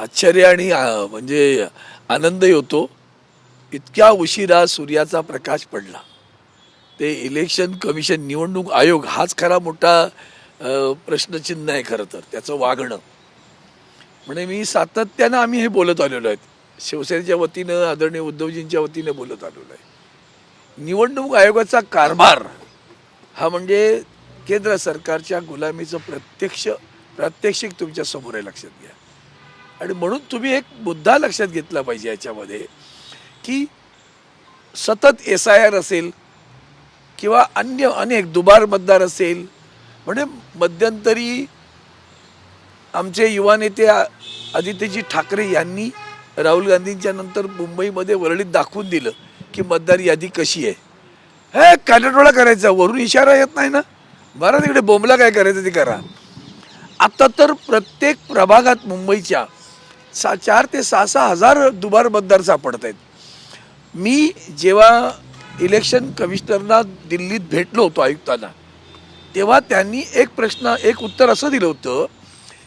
आश्चर्य आणि म्हणजे आनंदही होतो इतक्या उशिरा सूर्याचा प्रकाश पडला. ते इलेक्शन कमिशन निवडणूक आयोग हाच खरा मोठा प्रश्नचिन्ह आहे खरं तर त्याचं वागणं. म्हणजे मी सातत्यानं आम्ही हे बोलत आलेलो आहेत. शिवसेनेच्या वतीनं आदरणीय उद्धवजींच्या वतीनं बोलत आलेलो आहे. निवडणूक आयोगाचा कारभार हा म्हणजे केंद्र सरकारच्या गुलामीचं प्रत्यक्ष प्रात्यक्षिक तुमच्यासमोर आहे लक्षात घ्या. आणि म्हणून तुम्ही एक मुद्दा लक्षात घेतला पाहिजे याच्यामध्ये की सतत एस आय आर असेल किंवा अन्य अनेक दुबार मतदार असेल म्हणजे मध्यंतरी आमचे युवा नेते आ- आदित्यजी ठाकरे यांनी राहुल गांधींच्या नंतर मुंबईमध्ये वरळीत दाखवून दिलं की मतदार यादी कशी आहे. हे कानडोळा करायचा वरून इशारा येत नाही ना? बरं तिकडे बोंबला काय करायचं ते करा. आता तर प्रत्येक प्रभागात मुंबईच्या सा चार ते सहा सहा हजार दुबार मतदार सापडत आहेत मी जेव्हा इलेक्शन कमिशनरना दिल्लीत भेटलो होतो आयुक्तांना तेव्हा त्यांनी एक प्रश्न एक उत्तर असं दिलं होतं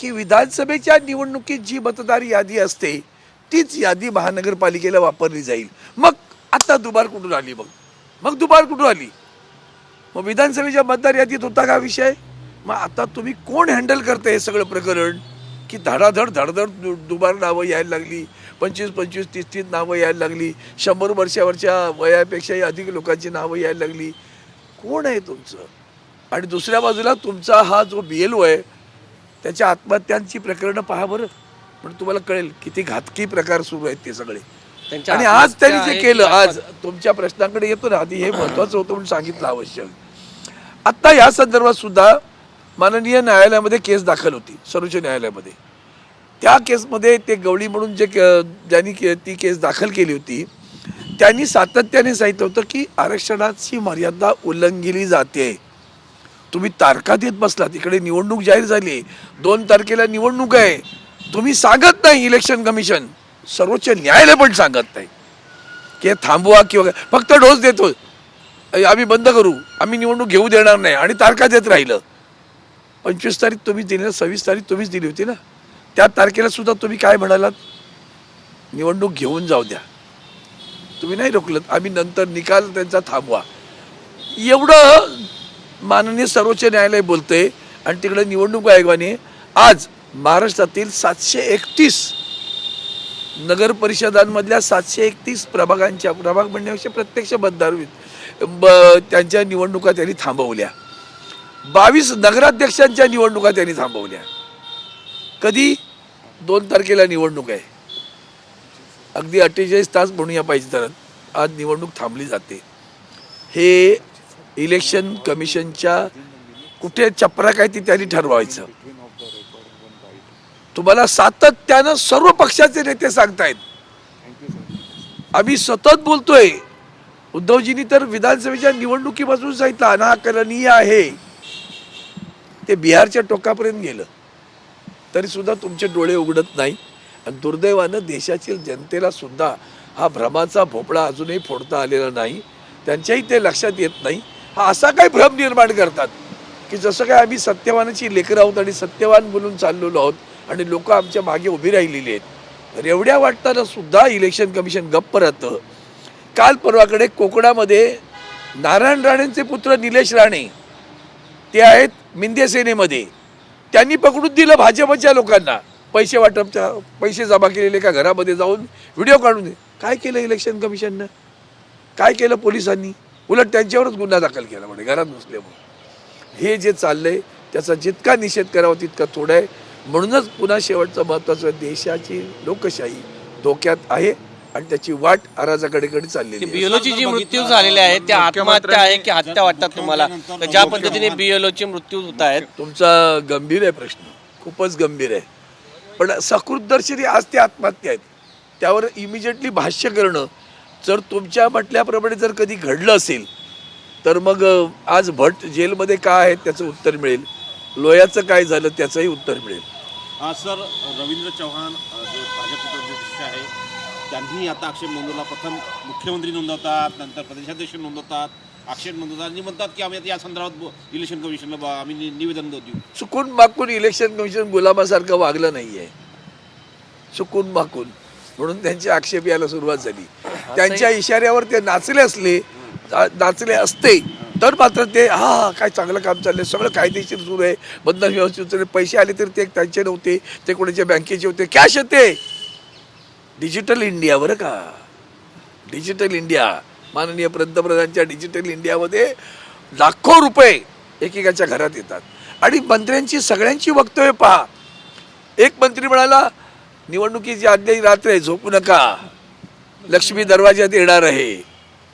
की विधानसभेच्या निवडणुकीत जी मतदार यादी असते तीच यादी महानगरपालिकेला वापरली जाईल. मग आता दुबार कुठून आली मग? मग दुबार कुठून आली? मग विधानसभेच्या मतदार यादीत होता का विषय? मग आता तुम्ही कोण हँडल करते हे सगळं प्रकरण? की धडाधड धडधड दुबार नावं यायला लागली. पंचवीस पंचवीस तीस तीस नावं यायला लागली. शंभर वर्षावरच्या वयापेक्षाही अधिक लोकांची नावं यायला लागली. कोण आहे तुमचं? आणि दुसऱ्या बाजूला तुमचा हा जो बी एल ओ आहे त्याच्या आत्महत्यांची प्रकरणं पहा बरं. म्हणजे तुम्हाला कळेल किती घातकी प्रकार सुरू आहेत ते सगळे. आणि आज त्यांनी जे केलं आज तुमच्या प्रश्नाकडे येतो ना. आधी हे महत्वाचं होतं म्हणून सांगितलं आवश्यक. आत्ता या संदर्भात सुद्धा माननीय न्यायालयामध्ये केस दाखल होती सर्वोच्च न्यायालयामध्ये. त्या केसमध्ये ते गवळी म्हणून जे के- ज्यांनी के- ती केस दाखल केली होती त्यांनी सातत्याने सांगितलं होतं की आरक्षणाची मर्यादा उल्लंघिली जाते. तुम्ही तारखा देत बसलात इकडे निवडणूक जाहीर झाली दोन तारखेला निवडणूक आहे. तुम्ही सांगत नाही इलेक्शन कमिशन. सर्वोच्च न्यायालय पण सांगत नाही. की थांबवा किंवा फक्त डोस देतो आम्ही बंद करू. आम्ही निवडणूक घेऊ देणार नाही आणि तारखा देत राहिलं. पंचवीस तारीख तुम्हीच दिली ना सव्वीस तारीख तुम्हीच दिली होती ना? त्या तारखेला सुद्धा तुम्ही काय म्हणालात? निवडणूक घेऊन जाऊ द्या. तुम्ही नाही रोखलं आम्ही नंतर निकाल त्यांचा थांबवा. एवढं माननीय सर्वोच्च न्यायालय बोलते आणि तिकडे निवडणूक आयोगाने आज महाराष्ट्रातील सातशे एकतीस नगर परिषदांमधल्या सातशे एकतीस प्रभागांच्या प्रभाग म्हणण्यापेक्षा प्रत्यक्ष मतदार ब त्यांच्या निवडणुका त्यांनी थांबवल्या. बावीस नगराध्यक्षांच्या निवडणुका त्यांनी थांबवल्या. कधी? दोन तारखेला निवडणूक आहे. अगदी अठ्ठेचाळीस तास म्हणूया पाहिजे तर आज निवडणूक थांबली जाते. हे इलेक्शन कमिशनच्या कुठे चपरा काय ती त्यांनी ठरवायचं. तुम्हाला सातत्यानं सर्व पक्षाचे नेते सांगतायत. आम्ही सतत बोलतोय. उद्धवजींनी तर विधानसभेच्या निवडणुकीपासून सांगितलं अनाकलनीय आहे. ते बिहारच्या टोकापर्यंत गेलं. तरीसुद्धा तुमचे डोळे उघडत नाही. आणि दुर्दैवानं देशातील जनतेला सुद्धा हा भ्रमाचा भोपळा अजूनही फोडता आलेला नाही. त्यांच्याही ते लक्षात येत नाही. हा असा काय भ्रम निर्माण करतात? की जसं काय आम्ही सत्यवानाची लेकरं आहोत आणि सत्यवान बोलून चाललेलो आहोत आणि लोक आमच्या मागे उभी राहिलेली आहेत. तर एवढ्या वाटताना सुद्धा इलेक्शन कमिशन गप्प राहतं. काल परवाकडे कोकणामध्ये नारायण राणेंचे पुत्र निलेश राणे ते आहेत मिंदे सेनेमध्ये. त्यांनी पकडून दिलं भाजपच्या लोकांना. पैसे वाटपच्या पैसे जमा केलेले का घरामध्ये जाऊन व्हिडिओ काढून दे. काय केलं इलेक्शन कमिशननं काय केलं पोलिसांनी? उलट त्यांच्यावरच गुन्हा दाखल केला म्हणे घरात घुसल्यामुळे हे जे चाललंय त्याचा जितका निषेध करावा तितका थोडा आहे. म्हणूनच पुन्हा शेवटचं महत्त्वाचं देशाची लोकशाही धोक्यात आहे. आणि त्याची वाट अराजाकडेकडे चाललेली आहे. बीएलओची जी मृत्यू झालेले आहेत त्या आत्महत्या आहे की हत्या वाटतात तुम्हाला? ज्या पद्धतीने बीएलओचे मृत्यू होत आहेत तुमचा गंभीर आहे प्रश्न. खूपच गंभीर आहे. पण सकृतदर्शनी आज ते आत्महत्या आहेत. त्यावर इमिजिएटली भाष्य करणं जर तुमच्या म्हटल्याप्रमाणे जर कधी घडलं असेल तर मग आज भट जेलमध्ये काय आहे त्याचं उत्तर मिळेल. लोयाचं काय झालं त्याचंही उत्तर मिळेल. सर रवींद्र चव्हाण जे भाजपचे अध्यक्ष आहे त्यांनी आता आक्षेप नोंदवला प्रथम मुख्यमंत्री नोंदवतात नंतर प्रदेशाध्यक्ष नोंदवतात. आक्षेप नोंदवतात आणि म्हणतात की आम्ही आता या संदर्भात इलेक्शन कमिशनला ब- आम्ही निवेदन देऊ. चुकून मागून इलेक्शन कमिशन गुलामासारखं वागलं नाहीये. चुकून माकून. म्हणून त्यांचे आक्षेप यायला सुरुवात झाली. त्यांच्या इशाऱ्यावर ते नाचले असले नाचले असते तर मात्र ते हा हा, काय चांगलं काम चाललंय सगळं कायदेशीर सुरू आहे बंधन व्यवस्थित सुरू आहे. पैसे आले तरी ते त्यांचे नव्हते ते कोणाच्या बँकेचे होते कॅश येते डिजिटल इंडिया बरं का? Digital India. माननीय पंतप्रधानांच्या डिजिटल इंडियामध्ये लाखो रुपये एकेकाच्या घरात येतात. आणि मंत्र्यांची सगळ्यांची वक्तव्य पहा. एक मंत्री म्हणाला निवडणुकीची आदल्या रात्र आहे झोपू नका. लक्ष्मी दरवाज्यात येणार आहे.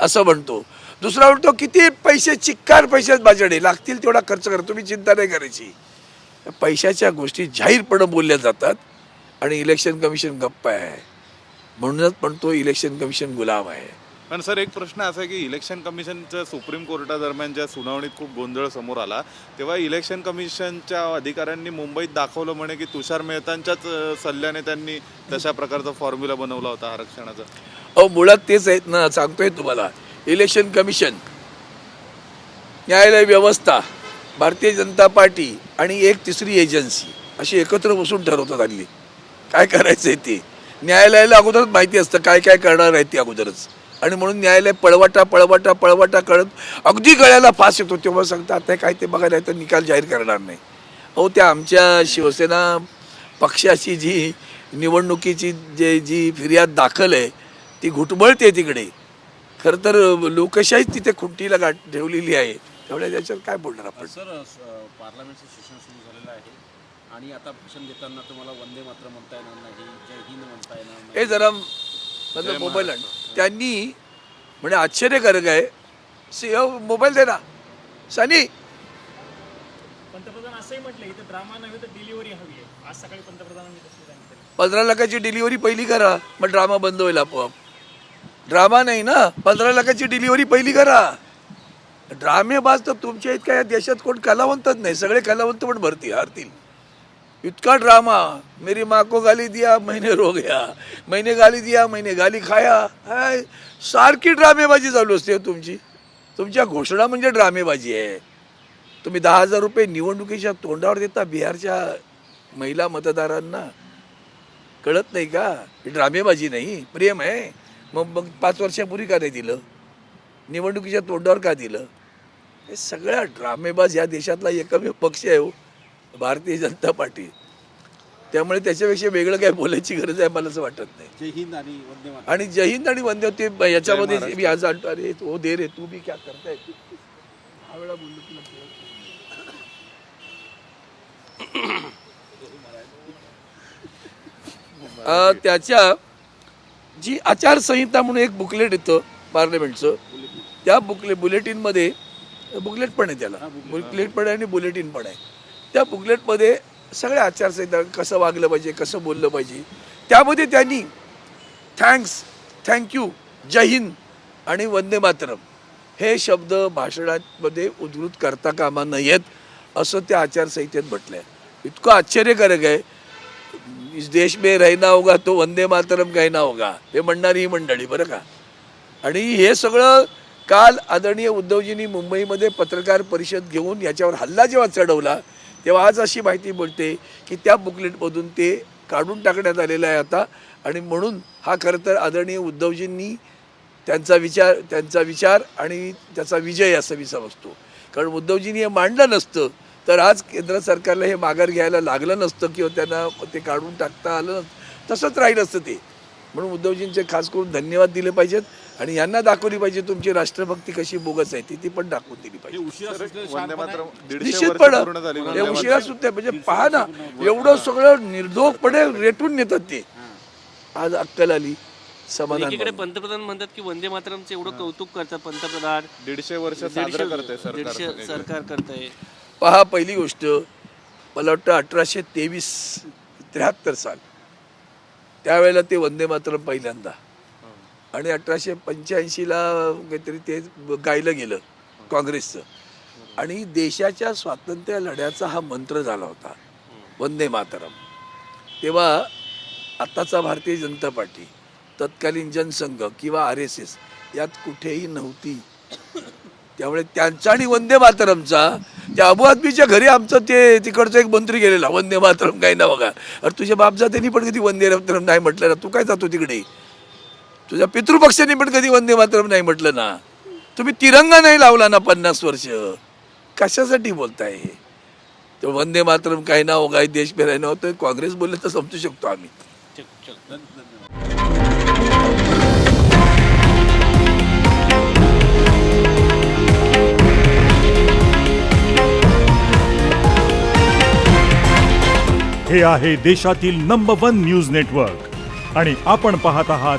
असं म्हणतो. दुसरा म्हणतो किती पैसे चिक्कार पैशात माझ्याकडे. लागतील तेवढा खर्च करा. तुम्ही चिंता नाही करायची. पैशाच्या गोष्टी जाहीरपणे बोलल्या जातात आणि इलेक्शन कमिशन गप्प आहे. म्हणूनच म्हणतो इलेक्शन कमिशन गुलाम आहे. पण सर एक प्रश्न असा आहे की इलेक्शन कमिशनच्या सुप्रीम कोर्टादरम्यान सुनावणीत खूप गोंधळ समोर आला तेव्हा इलेक्शन कमिशनच्या अधिकाऱ्यांनी मुंबईत दाखवलं म्हणे की तुषार मेहतांच्याच सल्ल्याने त्यांनी तशा प्रकारचा फॉर्म्युला बनवला होता आरक्षणाचा. अहो मुळात तेच आहेत ना सांगतोय तुम्हाला. इलेक्शन कमिशन न्यायालय व्यवस्था भारतीय जनता पार्टी आणि एक तिसरी एजन्सी अशी एकत्र बसून ठरवतात हल्ली काय करायचंय ते? न्यायालयाला अगोदरच माहिती असतं काय काय करणार आहे ते अगोदरच. आणि म्हणून न्यायालय पळवाटा पळवाटा पळवाटा कळत अगदी गळ्याला फास येतो तेव्हा सांगतात आता काय ते बघायला तर निकाल जाहीर करणार नाही. अहो त्या आमच्या शिवसेना पक्षाची जी निवडणुकीची जे जी फिर्याद दाखल आहे ती घुटमळते तिकडे. खरं तर लोकशाहीच तिथे खुंटीला गाठ ठेवलेली आहे. त्यामुळे त्याच्यावर काय बोलणार आपण? सर पार्लमेंटचं सेशन सुरू झालेलं आहे. आणि आता भाषण देताना तुम्हाला वंदे मात्र म्हणता येणार नाही जय हिंद म्हणता येणार नाही. हे जरा माझा मोबाईल आण. त्यांनी म्हणजे आश्चर्यकारक आहे. सी मोबाईल दे ना. सनी. पंतप्रधान असंही म्हटलं इथं ड्रामा नव्हे तर डिलिव्हरी हवी आहे. आज सकाळी पंतप्रधानांनी तसं सांगितलं. पंधरा लाखाची डिलिव्हरी पहिली करा मग ड्रामा बंद होईल आपोआप. ड्रामा नाही ना पंधरा लाखाची डिलिव्हरी पहिली करा. ड्रामेबाज तर तुमच्या इतक्या या देशात कोण कलावंतच नाही. सगळे कलावंत पण भरती हारतील. इतका ड्रामा. मेरी माँ को गाली दिया मैंने रो गया. मैंने गाली दिया मैंने गाली खाया. हाय, सारखी ड्रामेबाजी चालू असते हो तुमची. तुमच्या घोषणा म्हणजे ड्रामेबाजी आहे. तुम्ही दहा हजार रुपये निवडणुकीच्या तोंडावर देता बिहारच्या महिला मतदारांना. कळत नाही का? ड्रामेबाजी नाही प्रेम आहे. मग मग पाच वर्षापूर्वी का नाही दिलं? निवडणुकीच्या तोंडावर का दिलं? हे सगळ्या ड्रामेबाज या देशातला एकमेव पक्ष आहे हो. भारतीय जनता पार्टी. त्यामुळे त्याच्यापेक्षा वेगळं काय बोलायची गरज आहे मला असं वाटत नाही. जय हिंद आणि वंदे आणि जय हिंद आणि वंदे ते याच्यामध्ये मी आज आणतो. अरे तो दे रे तू बी क्या करताय? हा वेळा बोललो तुला कळत नाही. अं, त्याच्या जी आचारसंहिता म्हणून एक बुकलेट येतं पार्लमेंटचं त्या बुकले बुलेटिनमध्ये बुकलेट पण आहे त्याला. बुकलेट पण आहे आणि बुलेटिन पण आहे. त्या बुकलेटमध्ये सगळ्या आचारसंहिता कसं वागलं पाहिजे कसं बोललं पाहिजे त्यामध्ये त्यांनी थँक्स थँक्यू जय हिंद आणि वंदे मातरम हे शब्द भाषणामध्ये उद्धृत करता कामा नयेत असं त्या आचारसंहितेत म्हटलं आहे इतकं आश्चर्यकारक आहे. इस देश में रहना होगा तो वंदे मातरम कहना होगा. हे म्हणणारी ही मंडळी बरं का? आणि हे सगळं काल आदरणीय उद्धवजींनी मुंबईमध्ये पत्रकार परिषद घेऊन याच्यावर हल्ला जेव्हा चढवला तेव्हा आज अशी माहिती बोलते की त्या बुकलेटमधून ते काढून टाकण्यात आलेलं आहे आता. आणि म्हणून हा खरं तर आदरणीय उद्धवजींनी त्यांचा विचार त्यांचा विचार आणि त्याचा विजय असं मी समजतो. कारण उद्धवजींनी हे मांडलं नसतं. तर आज केंद्र सरकारला हे माघार घ्यायला लागलं नसतं किंवा त्यांना ते काढून टाकता आलं नसतं. तसंच राहिलं असतं ते. म्हणून उद्धवजींचे खास करून धन्यवाद दिले पाहिजेत. आणि यांना दाखवली पाहिजे तुमची राष्ट्रभक्ती कशी बोगस आहे ती ती पण दाखवून दिली पाहिजे. निश्चितपणे. हे उशिरा. सुद्धा म्हणजे पहा ना एवढं सगळं निर्धोकपणे रेटून नेतात ते. आज अक्कल आली समाधान. पंतप्रधान म्हणतात की वंदे मातरमचं एवढं कौतुक करतात पंतप्रधान. दीडशे वर्ष दीडशे सरकार सरकार करतंय. पहा पहिली गोष्ट मला वाटतं अठराशे तेवीस त्र्याहत्तर साल. त्यावेळेला ते वंदे मातरम पहिल्यांदा. आणि अठराशे पंच्याऐंशीला काहीतरी ते गायलं गेलं काँग्रेसचं. आणि देशाच्या स्वातंत्र्य लढ्याचा हा मंत्र झाला होता वंदे मातरम. तेव्हा आत्ताचा भारतीय जनता पार्टी तत्कालीन जनसंघ किंवा आर एस एस यात कुठेही नव्हती. त्यामुळे त्यांचा आणि वंदे मातरमचा त्या अबू आदमीच्या घरी आमचं ते तिकडचा एक मंत्री गेलेला वंदे मातरम काही ना बघा. अरे तुझ्या बापजा त्यांनी पण कधी वंदे मातरम नाही म्हटलं ना तू काय जातो तिकडे? तुझ्या पितृपक्षाने पण कधी वंदे मातरम नाही म्हटलं ना? तुम्ही तिरंगा नाही लावला ना पन्नास वर्ष? कशासाठी बोलताय? हे तो वंदे मातरम काही ना होगा देश फिराय नव्हतं हो, काँग्रेस बोलले तर समजू शकतो आम्ही. हे आहे देशातील नंबर वन न्यूज नेटवर्क आणि आपण पाहत आहात